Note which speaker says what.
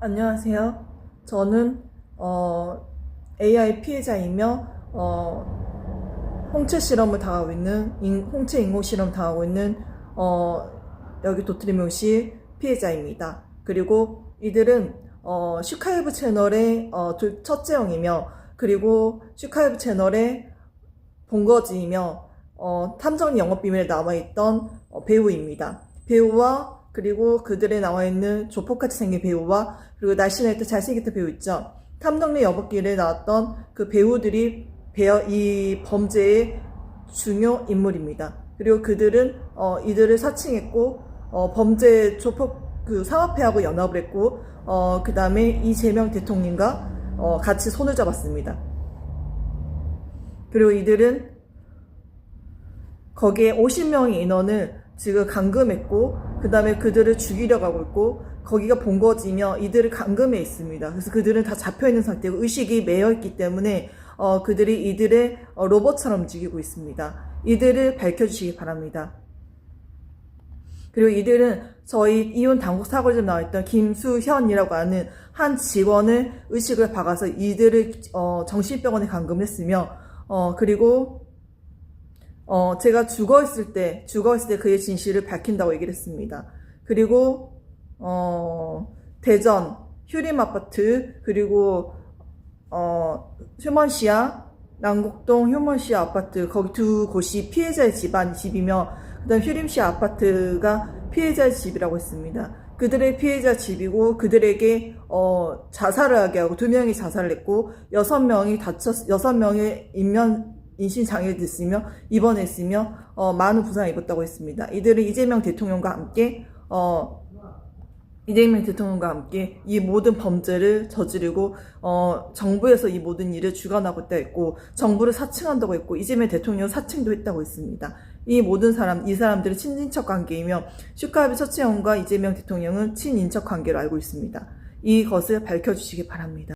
Speaker 1: 안녕하세요. 저는 어, AI 피해자이며 어, 홍채 실험을 당하고 있는 인- 홍채 인공 실험 당하고 있는 어, 여기 도트리묘시 피해자입니다. 그리고 이들은 어, 슈카이브 채널의 어, 둘- 첫째 형이며 그리고 슈카이브 채널의 본거지이며 어, 탐정 영업 비밀에 나와 있던 어, 배우입니다. 배우와 그리고 그들에 나와 있는 조폭같이 생긴 배우와 그리고 날씬할 때 잘생겼던 배우 있죠. 탐정리 여법길에 나왔던 그 배우들이 배어 이 범죄의 중요 인물입니다. 그리고 그들은 어, 이들을 사칭했고 어, 범죄 조폭 그 상업회하고 연합을 했고 어, 그 다음에 이재명 대통령과 어, 같이 손을 잡았습니다. 그리고 이들은 거기에 50명의 인원을 지금 감금했고 그 다음에 그들을 죽이려 가고 있고 거기가 본거지며 이들을 감금해 있습니다. 그래서 그들은 다 잡혀 있는 상태고 의식이 매여 있기 때문에 어, 그들이 이들의 어, 로봇처럼 움직이고 있습니다. 이들을 밝혀주시기 바랍니다. 그리고 이들은 저희 이혼 당국 사고에 나와있던 김수현이라고 하는 한 직원을 의식을 박아서 이들을 어, 정신병원에 감금했으며 어, 그리고 어, 제가 죽어 있을 때, 죽어 있을 때 그의 진실을 밝힌다고 얘기를 했습니다. 그리고, 어, 대전, 휴림 아파트, 그리고, 어, 휴먼시아, 남곡동 휴먼시아 아파트, 거기 두 곳이 피해자의 집안 집이며, 그 다음 휴림시아 아파트가 피해자의 집이라고 했습니다. 그들의 피해자 집이고, 그들에게, 어, 자살을 하게 하고, 두 명이 자살을 했고, 여섯 명이 다쳤, 여섯 명의 인면, 인신 장애를 있으며 입원했으며 어, 많은 부상을 입었다고 했습니다. 이들은 이재명 대통령과 함께 어, 이재명 대통령과 함께 이 모든 범죄를 저지르고 어, 정부에서 이 모든 일을 주관하고 있다 했고 정부를 사칭한다고 했고 이재명 대통령 사칭도 했다고 했습니다. 이 모든 사람 이 사람들은 친인척 관계이며 슈카비 처치형과 이재명 대통령은 친인척 관계로 알고 있습니다. 이것을 밝혀주시기 바랍니다.